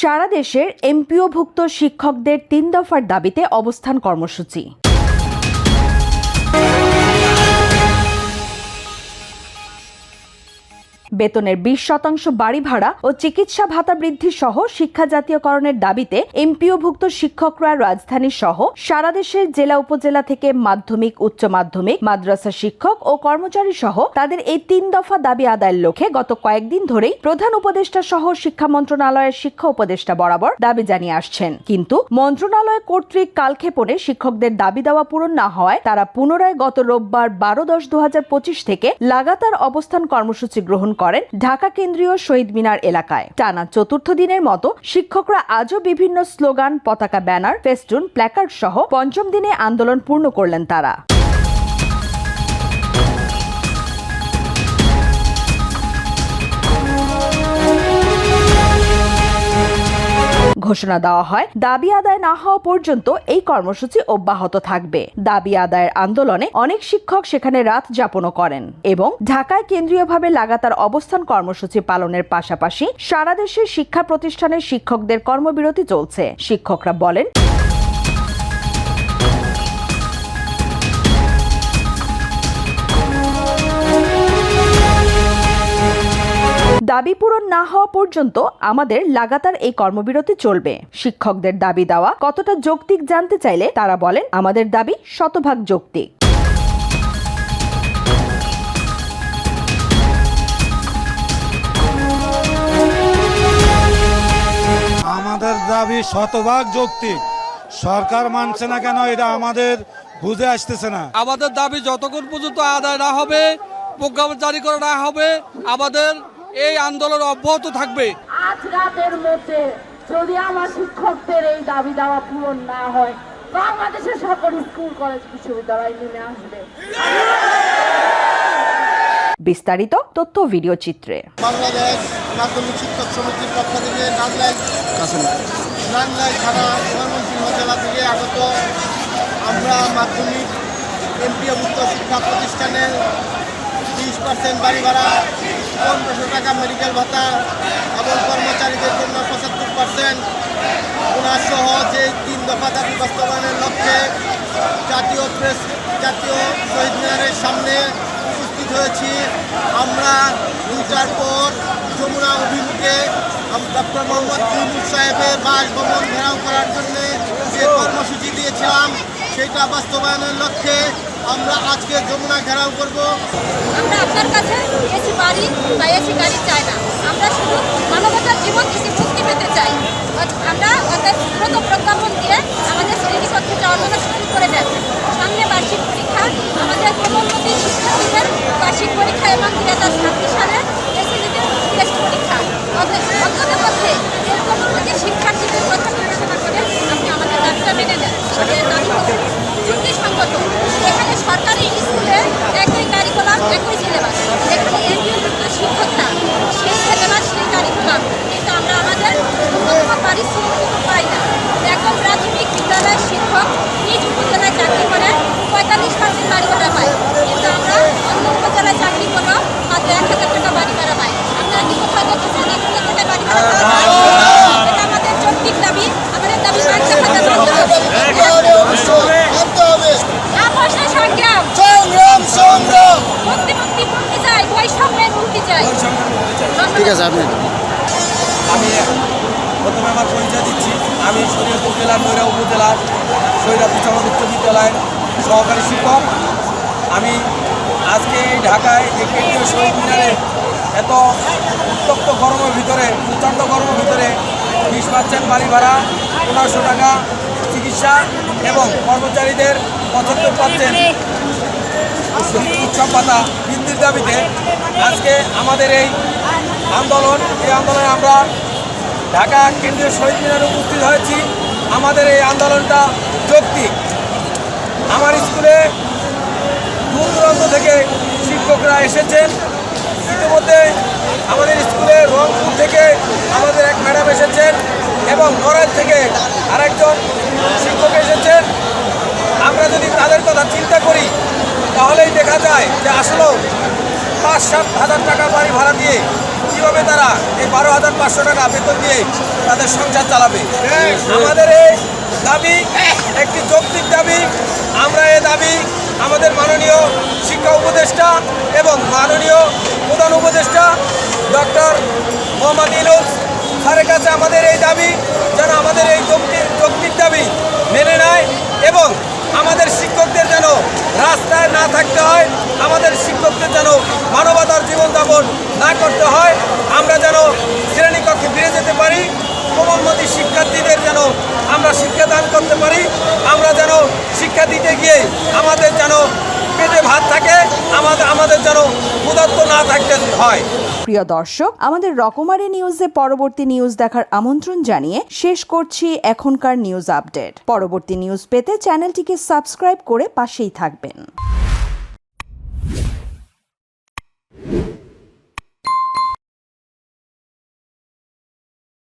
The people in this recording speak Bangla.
সারা দেশের এমপিওভুক্ত শিক্ষকদের তিন দফার দাবিতে অবস্থান কর্মসূচি। বেতনের বিশ শতাংশ বাড়ি ভাড়া ও চিকিৎসা ভাতা বৃদ্ধি সহ শিক্ষা জাতীয়করণের দাবিতে এমপিওভুক্ত শিক্ষকরা রাজধানী সহ সারা দেশের জেলা উপজেলা থেকে মাধ্যমিক, উচ্চ মাধ্যমিক, মাদ্রাসা শিক্ষক ও কর্মচারী সহ তাদের এই তিন দফা দাবি আদায়ের লক্ষ্যে গত কয়েকদিন ধরেই প্রধান উপদেষ্টা সহ শিক্ষা মন্ত্রণালয়ের শিক্ষা উপদেষ্টা বরাবর দাবি জানিয়ে আসছেন। কিন্তু মন্ত্রণালয় কর্তৃক কালক্ষেপণে শিক্ষকদের দাবি দেওয়া পূরণ না হওয়ায় তারা পুনরায় গত রোববার বারো দশ দু থেকে লাগাতার অবস্থান কর্মসূচি গ্রহণ করেন ঢাকা কেন্দ্রীয় শহীদ মিনার এলাকায়। টানা চতুর্থ দিনের মতো শিক্ষকরা আজও বিভিন্ন স্লোগান, পতাকা, ব্যানার, ফেস্টুন, প্ল্যাকার্ড সহ পঞ্চম দিনে আন্দোলন পূর্ণ করলেন তারা। ঘোষণা দেওয়া হয়, দাবি আদায় না হওয়া পর্যন্ত এই কর্মসূচি অব্যাহত থাকবে। দাবি আদায়ের আন্দোলনে অনেক শিক্ষক সেখানে রাত যাপনও করেন এবং ঢাকায় কেন্দ্রীয়ভাবে লাগাতার অবস্থান কর্মসূচি পালনের পাশাপাশি সারা দেশের শিক্ষা প্রতিষ্ঠানের শিক্ষকদের কর্মবিরতি চলছে। শিক্ষকরা বলেন দাবি পূরণ না হওয়া পর্যন্ত আমাদের লাগাতার এই কর্মবিরতি চলবে। শিক্ষকদের দাবি দেওয়া কতটা যৌক্তিক জানতে চাইলে তারা বলেন আমাদের দাবি শতভাগ যৌক্তিক। আমাদের দাবি শতভাগ যৌক্তিক। সরকার মানছে না কেন এটা আমাদের বুঝে আসতেছে না। আমাদের দাবি যতক্ষণ পর্যন্ত আদায় না হবে প্রজ্ঞাপন জারি করা না হবে আমাদের এই আন্দোলন অব্যাহত থাকবে। আজ রাতের মধ্যে যদি আমার শিক্ষকদের এই দাবি দাওয়া পূরণ না হয় বাংলাদেশের সকল স্কুল কলেজ বিশ্ববিদ্যালয় নেমে আসবে। বিস্তারিত তথ্য ভিডিও চিত্রে। বাংলাদেশ মাধ্যমিক শিক্ষক সমিতির পক্ষ থেকে নান্দাই নান্দাই থানা ময়মনসিংহ জেলা থেকে আগত আমরা মাধ্যমিক এমপিওভুক্ত শিক্ষা প্রতিষ্ঠানের বিশ পার্সেন্ট বাড়ি ভাড়া টাকা মেডিকেল ভাতা এবং কর্মচারীদের জন্য পঁচাত্তর পার্সেন্ট সহ যে তিন দফা দাবি বাস্তবায়নের লক্ষ্যে জাতীয় প্রেস জাতীয় শহীদ মিনারের সামনে উপস্থিত হয়েছি। আমরা দুইটার পর যমুনা অভিমুখে ডক্টর মোহাম্মদ ইউনুস সাহেবের বাসভবন ঘেরাও করার জন্য যে কর্মসূচি দিয়েছিলাম সেটা বাস্তবায়নের লক্ষ্যে আমরা আজকে যমুনা ঘেরাও করব। আমরা আপনার কাছে এসি বাড়ি বা এসি গাড়ি চাই না। আমরা শুধু মানবতার জীবন থেকে মুক্তি পেতে চাই। আমরা অর্থাৎ দ্রুত প্রজ্ঞাপন দিয়ে আমাদের শ্রেণীকক্ষে যাওয়ার জন্য শুরু করে দেন। সামনে বার্ষিক পরীক্ষা, আমাদের প্রধানমন্ত্রী শিক্ষার্থীদের বার্ষিক পরীক্ষা এবং দুই হাজার ছাব্বিশ সালের এসিলিদের টেস্ট পরীক্ষা অতএব অন্তত মধ্যে এরকম থেকে শিক্ষার্থীদের কথা বিবেচনা করে আপনি আমাদের দাবিটা মেনে নেন আমাদের দাবি হচ্ছে যুক্তিসঙ্গত এখানে সরকারি স্কুলে একই কারিকুলাম একই সিলেবাস এখানে এমপিওযুক্ত শিক্ষক না সেই সিলেবাস সেই কারিকুলাম কিন্তু আমরা আমাদের ন্যূনতম পারিশ্রমিক পাই না একদম প্রাথমিক বিদ্যালয়ের শিক্ষক নিজ উপজেলায় চাকরি করে পঁয়তাল্লিশ পার্সেন্ট বাড়ি ভাড়া পায় কিন্তু আমরা অন্য উপজেলায় চাকরি করেও মাত্র এক হাজার টাকা বাড়ি ভাড়া পাই আপনারা কি কোথাও দেখেছেন এক হাজার টাকা বাড়ি ভাড়া পাওয়া যায়? এটা আমাদের যৌক্তিক দাবি আমাদের দাবি মানতে হবে মানতে হবে মানতে হবে অবশ্যই মানতে হবে আপোষে সংগ্রাম সংগ্রাম সংগ্রাম মুক্তি মুক্তি মুক্তি চাই বৈষম্যের মুক্তি চাই আমি প্রথমে আমার পরিচয় দিচ্ছি। আমি শরীয়তপুর জেলার নৈরা উপজেলার সৈরাপুর চমক উচ্চ বিদ্যালয়ের সহকারী শিক্ষক। আমি আজকে ঢাকায় এই কেন্দ্রীয় শহীদ মিনারে এত উত্তপ্ত গরমের ভিতরে, প্রচণ্ড গরমের ভিতরে বিশ পার্সেন্ট বাড়ি ভাড়া, পনেরোশো টাকা চিকিৎসা এবং কর্মচারীদের পঁচাত্তর পার্সেন্ট উৎসব পাতা বৃদ্ধির দাবিতে। আজকে আমাদের এই আন্দোলন, এই আন্দোলনে আমরা ঢাকা কেন্দ্রীয় শহীদ মিনারে উপস্থিত হয়েছি। আমাদের এই আন্দোলনটা যৌক্তিক। আমার স্কুলে দূর দূরান্ত থেকে শিক্ষকরা এসেছেন। ইতিমধ্যে আমাদের স্কুলে রংপুর থেকে আমাদের এক ম্যাডাম এসেছেন এবং নড়াইল থেকে আরেকজন শিক্ষক এসেছেন। আমরা যদি তাদের কথা চিন্তা করি, তাহলেই দেখা যায় যে আসলেও পাঁচ সাত হাজার টাকা বাড়ি ভাড়া দিয়ে কীভাবে তারা এই বারো হাজার পাঁচশো টাকা বেতন দিয়ে তাদের সংসার চালাবে। আমাদের এই দাবি একটি যৌক্তিক দাবি, আমরা এ দাবি আমাদের মাননীয় শিক্ষা উপদেষ্টা এবং মাননীয় প্রধান উপদেষ্টা ডক্টর মোহাম্মদ ইনুস স্যারের কাছে আমাদের এই দাবি যেন আমাদের এই যৌক্তিক দাবি মেনে নেয় এবং আমাদের শিক্ষকদের যেন রাস্তায় না থাকতে হয়, আমাদের শিক্ষকদের যেন মানবতার জীবনযাপন না করতে হয়। আমরা যেন শ্রেণীকক্ষে ফিরে যেতে পারি। কোমলমতি শিক্ষার্থীদের যেন আমরা শিক্ষাদান করতে পারি, আমরা যেন শিক্ষা দিতে গিয়ে আমাদের যেন পেটে ভাত থাকে আমাদের আমাদের যেন উদাত্ত না থাকতে হয়। প্রিয় দর্শক, আমাদের রকমারি নিউজে পরবর্তী নিউজ দেখার আমন্ত্রণ জানিয়ে শেষ করছি এখনকার নিউজ আপডেট। পরবর্তী নিউজ পেতে চ্যানেলটিকে সাবস্ক্রাইব করে পাশেই থাকবেন।